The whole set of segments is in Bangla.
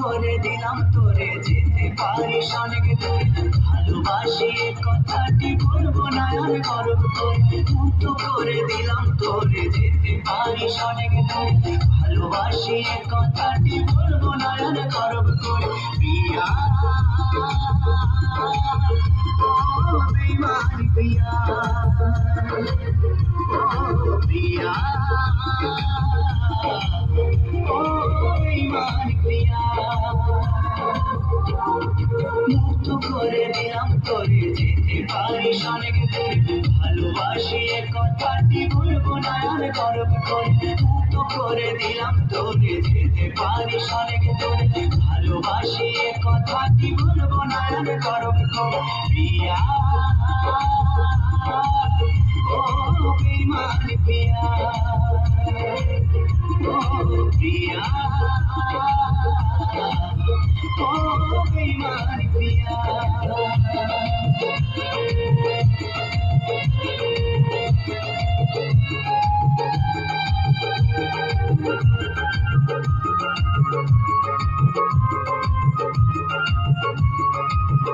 করে দিলাম তোরে যেতে পারিস অনেক দূর ভালোবাসি কথাটি বলব না আর গর্ব মুক্ত করে দিলাম তোরে যেতে পারিস অনেক দূর ভালোবাসি কথাটি বলব না আর গর্ব করে পিয়া ও এ কথাটি বলব না গর্ব করে মুক্ত করে দিলাম তোরে যেতে পারিস অনেক দূর, ভালোবাসি এ কথাটি বলব না গর্ব করে প্রিয়া ও বেমান প্রিয়া ও প্রিয়া। ও বেমান প্রিয়া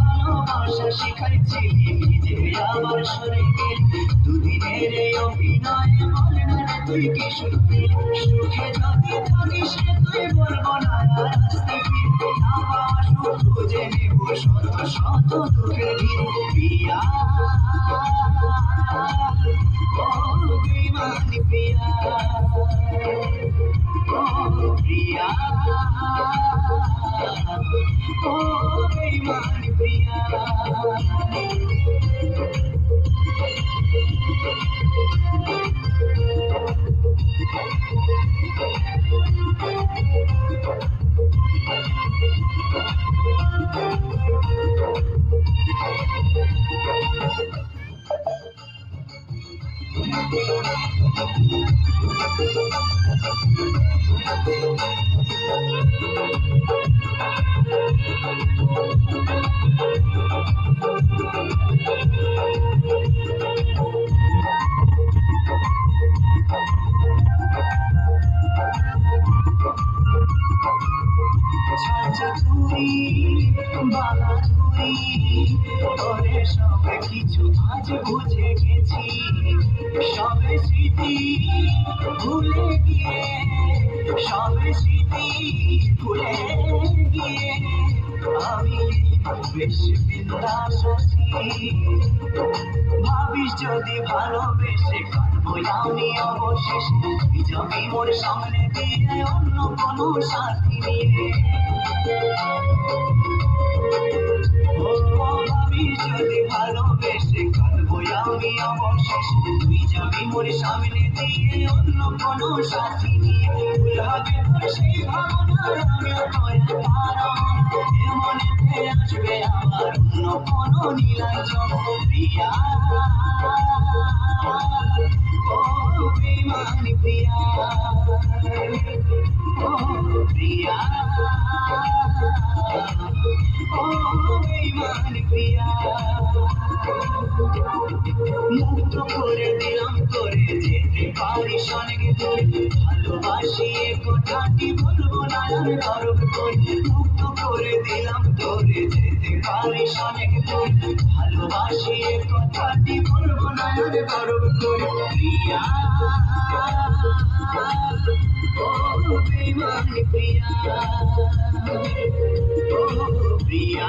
ভালোবাসা শিখাইছিলি নিজে আমার দুদিনের অভিনয়ে বললা রে তুই কি সুখে সুখে যদি থাকিস রে তুই বলব না না ছাঁচাছুরি ভুলে গিয়ে, সব স্মৃতি ভুলে গিয়ে, আমি বেশ বিন্দাস আছি। ভাবিস যদি ভালোবেসে কাটবো আমি অবশেষে। যাবি মোর সামনে দিয়ে অন্য কোনো সাথী নিয়ে। যদি ভালোবেসে কাঁদবো আমি অবশেষে। তুই যাবি মোর সামনে দিয়ে অন্য কোনো সাথী নিয়ে। ভুল হবে তোর সেই ভাবনা আমিও তোর। না মনেতে আসবে আমার অন্য কোনো নীলাঞ্জন। প্রিয়া। ভালোবাসি কথাটি বলব না আর গর্ব করে মুক্ত করে দিলাম তোরে যেতে পারিস অনেক দূর ভালোবাসি এ কথাটি বলব না আর গর্ব করে, প্রিয়া। ও বেমান প্রিয়া। ও প্রিয়া।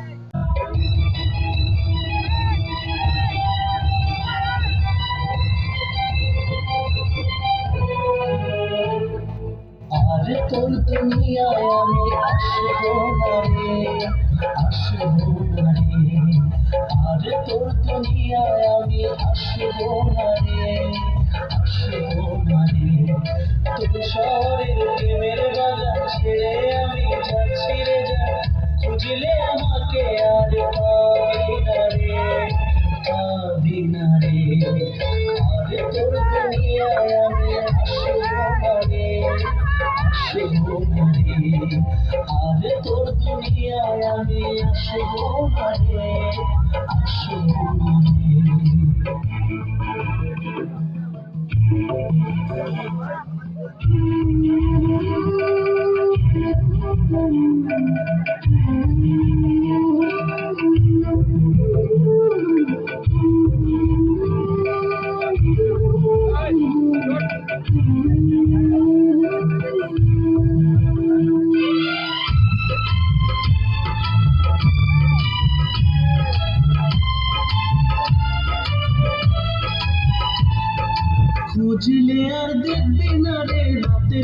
আর তোর দুনিয়ায় আমি আসব না রে আসব না রে আর তোর দুনিয়ায় আমি আসব না রে আসব না রে তোর শহরের প্রেমের বাজার ছেড়ে আমি যাচ্ছি রে যা খুঁজলে আমাকে আর পাবি না রে পাবি না রে আর তোর দুনিয়ায় আমি আর তোর দুনিয়ায় আমি আসব মানে আসব রে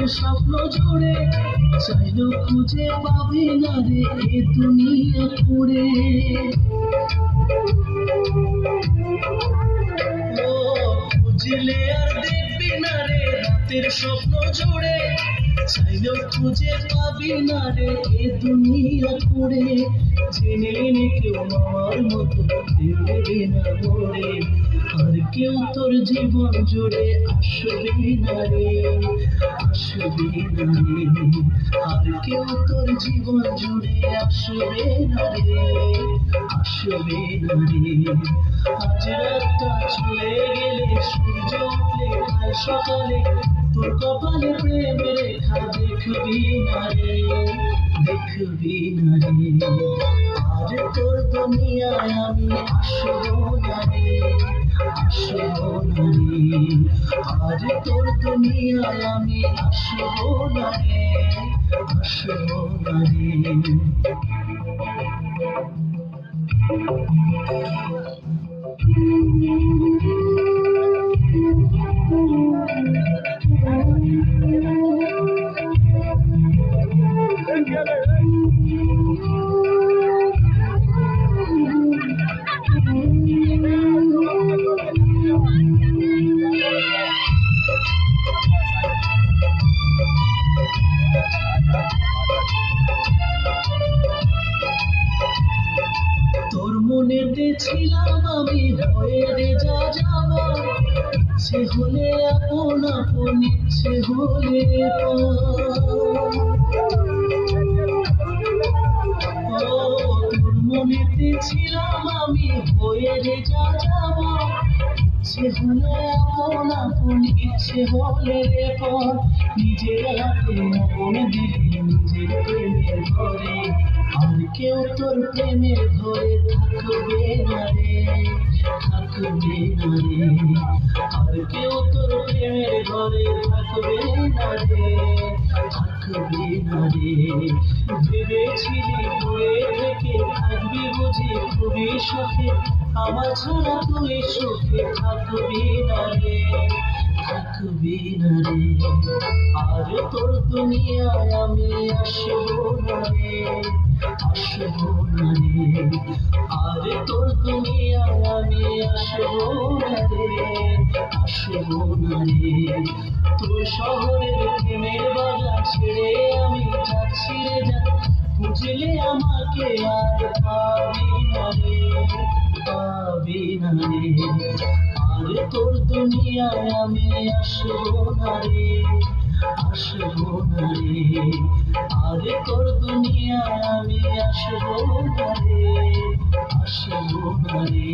স্বপ্ন জুড়ে চাইলেও খুঁজে পাবি না রে এ দুনিয়া পুরে। ও, খুঁজলে আর দেখবি না রে রাতের স্বপ্ন জুড়ে চাইলেও খুঁজে পাবি না রে এ দুনিয়া পুরে। জেনে নে কেউ আমার মতো দেবে না মরে আর কেউ তোর জীবন জুড়ে আসবে না রে, আসবে না রে। আর কেউ তোর জীবন জুড়ে আসবে না রে, আসবে না রে। আজ রাতটা চলে গেলে সূর্য উঠলে কাল সকালে তোর কপালে প্রেমের রেখা দেখবি না রে, দেখবি না রে। আর তোর দুনিয়ায় আমি আসব না রে। আসব আর তোর দুনিয়ায় আমি আসব না রে আসব না রে। হলে মনেতে ছিলাম আমি হয়ে রে যা যাব ইচ্ছে হলে আপন আপন ইচ্ছে হলে রে পর নিজের হাতে মন দিলি নিজের প্রেমের ঘরে। আর কেউ তোর প্রেমের ঘরে থাকবে না রে, থাকবে না রে। আর কেউ তোর প্রেমের ঘরে থাকবে না রে, থাকবে না রে। ভেবেছিলি দূরে থেকে থাকবি বুঝি খুবই সুখে, আমার ছাড়া তুই সুখে থাকবি না রে। থাকবি না রে আর তোর দুনিয়ায় আমি আসব না রে। আসব রে আর তোর দুনিয়ায় আমি আসব না রে। আসব না রে তোর শহরের প্রেমের বাজার ছেড়ে আমি যাচ্ছি রে যা বুঝলে আমাকে আর পাবি না রে পাবি না রে। তোর দুনিয়ায় আমি আসব না রে, আসব না রে। আরে তোর দুনিয়ায় আমি আসব না রে, আসব না রে।